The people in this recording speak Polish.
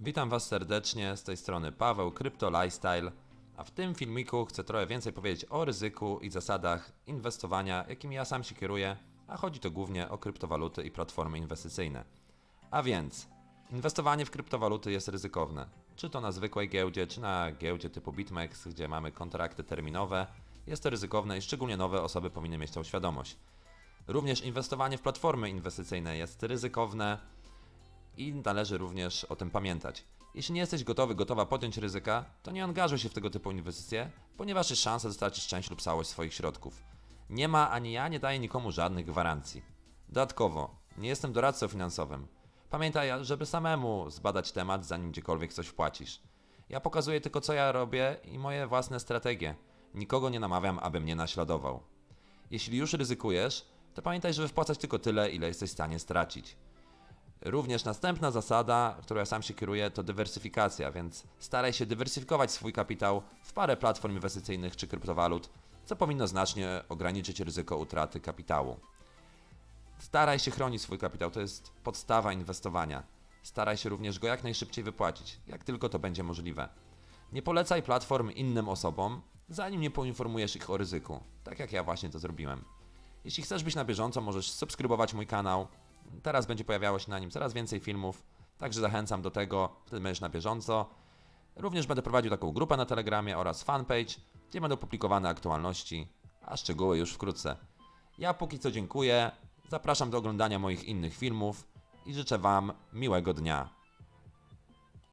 Witam Was serdecznie, z tej strony Paweł, Crypto Lifestyle, a w tym filmiku chcę trochę więcej powiedzieć o ryzyku i zasadach inwestowania, jakimi ja sam się kieruję, a chodzi to głównie o kryptowaluty i platformy inwestycyjne. A więc, inwestowanie w kryptowaluty jest ryzykowne. Czy to na zwykłej giełdzie, czy na giełdzie typu BitMEX, gdzie mamy kontrakty terminowe, jest to ryzykowne i szczególnie nowe osoby powinny mieć tą świadomość. Również inwestowanie w platformy inwestycyjne jest ryzykowne, i należy również o tym pamiętać. Jeśli nie jesteś gotowy, gotowa podjąć ryzyka, to nie angażuj się w tego typu inwestycje, ponieważ jest szansa, że stracisz część lub całość swoich środków. Nie ma ani ja nie daję nikomu żadnych gwarancji. Dodatkowo, nie jestem doradcą finansowym. Pamiętaj, żeby samemu zbadać temat, zanim gdziekolwiek coś wpłacisz. Ja pokazuję tylko, co ja robię i moje własne strategie. Nikogo nie namawiam, aby mnie naśladował. Jeśli już ryzykujesz, to pamiętaj, żeby wpłacać tylko tyle, ile jesteś w stanie stracić. Również następna zasada, którą ja sam się kieruję, to dywersyfikacja, więc staraj się dywersyfikować swój kapitał w parę platform inwestycyjnych czy kryptowalut, co powinno znacznie ograniczyć ryzyko utraty kapitału. Staraj się chronić swój kapitał, to jest podstawa inwestowania. Staraj się również go jak najszybciej wypłacić, jak tylko to będzie możliwe. Nie polecaj platform innym osobom, zanim nie poinformujesz ich o ryzyku, tak jak ja właśnie to zrobiłem. Jeśli chcesz być na bieżąco, możesz subskrybować mój kanał. Teraz będzie pojawiało się na nim coraz więcej filmów, także zachęcam do tego, wtedy będziesz na bieżąco. Również będę prowadził taką grupę na Telegramie oraz fanpage, gdzie będą publikowane aktualności, a szczegóły już wkrótce. Ja póki co dziękuję, zapraszam do oglądania moich innych filmów i życzę Wam miłego dnia.